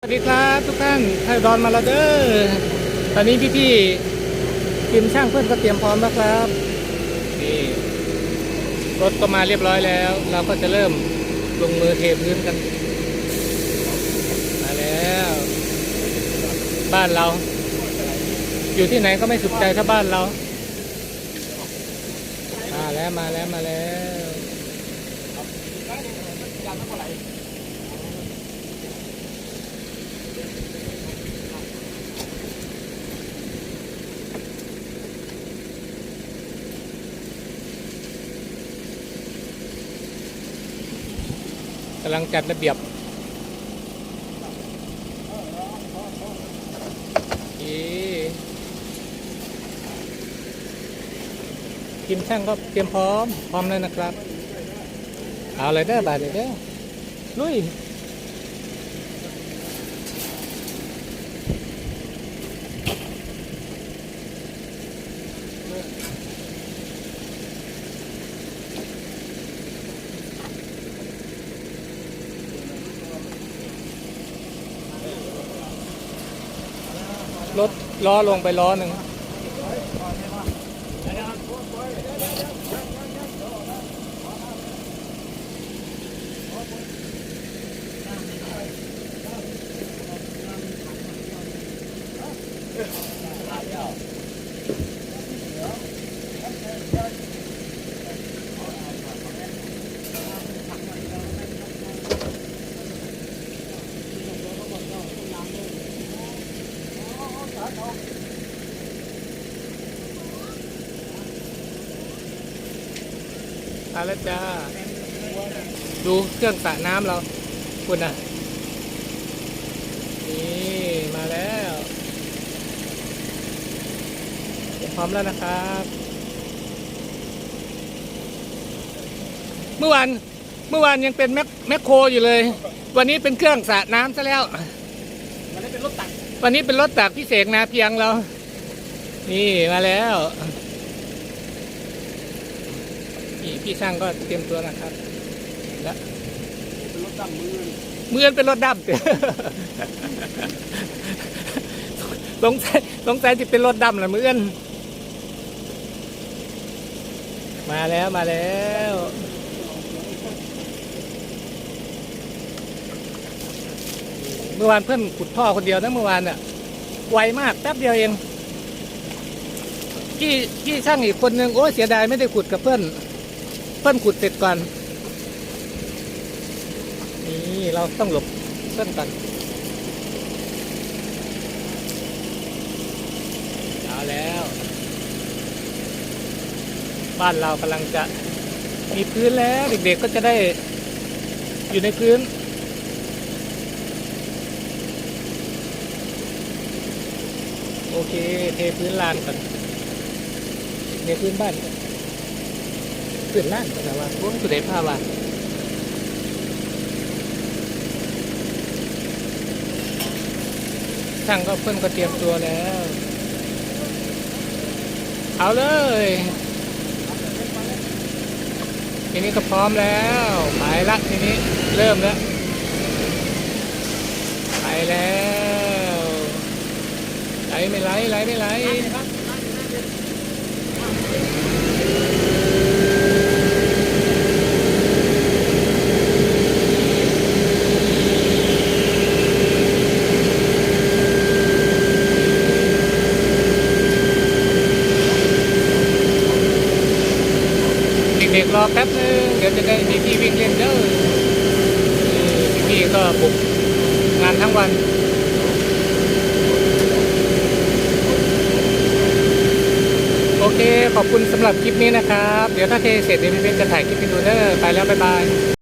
สวัสดีครับทุกท่านไทยดอนมาล้วเด้อตอนนี้พี่ๆทีมช่างเพื่อนก็เตรียมพร้อมแล้วครับนี่รถก็มาเรียบร้อยแล้ว เราก็จะเริ่มลงมือเทพื้นกัน มาแล้ว บ้านเรา อยู่ที่ไหนก็ไม่สุขใจถ้าบ้านเรา มาแล้วมาแล้วมาแล้ว กำลังจัดระเบียบทีมช่างก็เตรียมพร้อม พร้อมแล้วนะครับ เอาเลยเด้อบาดเลยเด้อลุย รถล้อลงไปล้อหนึ่งาแล้วจ้า ดูเครื่องสระน้ำเราคุณอะ นี่มาแล้วพร้อมแล้วนะครับ เมื่อวานเมื่อวานยังเป็นแมคแมคโครอยู่เลย วันนี้เป็นเครื่องสระน้ำซะแล้วมันได้เป็นรถตักวันนี้เป็นรถตักพิเศษนาเพียงเรา นี่มาแล้ว นี่ พี่ช่างก็เตรียมตัวนะครับแล้วเป็นรถตั้งมือเมือนเป็นรถดำเตสงสัยสงสัยจะเป็นรถดำละเมือนมาแล้วมาแล้วเมื่อวานเพื่อนขุดท่อคนเดียวนะเมื่อวานอะไวมากแป๊บเดียวเองพี่พี่ช่างอีกคนนึงโอ้ยเสียดายไม่ได้ขุดกับเพื่อน เพื่อนขุดเสร็จก่อน นี่เราต้องหลบเพื่นก่อนเอาแล้ว บ้านเรากำลังจะมีพื้นแล้ว เด็กๆก็จะได้อยู่ในพื้นโอเค เทพื้นลานก่อนเทพื้นบ้านก่อน พื้นลานก่อนนะว่าพวกสุดเดชภาพว่าช่างก็เพิ่นก็เตรียมตัวแล้ว เอาเลยทีนี้ก็พร้อมแล้วไปละทีนี้เริ่มแล้วไปแล้วไหลไม่ไหลไหลไม่ไหล รอแป๊บนึงเดี๋ยวจะได้มีพี่วิ่งเล่นเด้อพี่ก็บุกงานทั้งวันโอเค ขอบคุณสำหรับคลิปนี้นะครับ เดี๋ยวถ้าเทเสร็จเดี๋ยวพี่เบนจะถ่ายคลิปให้ดูเด้อไปแล้ว บ๊ายบาย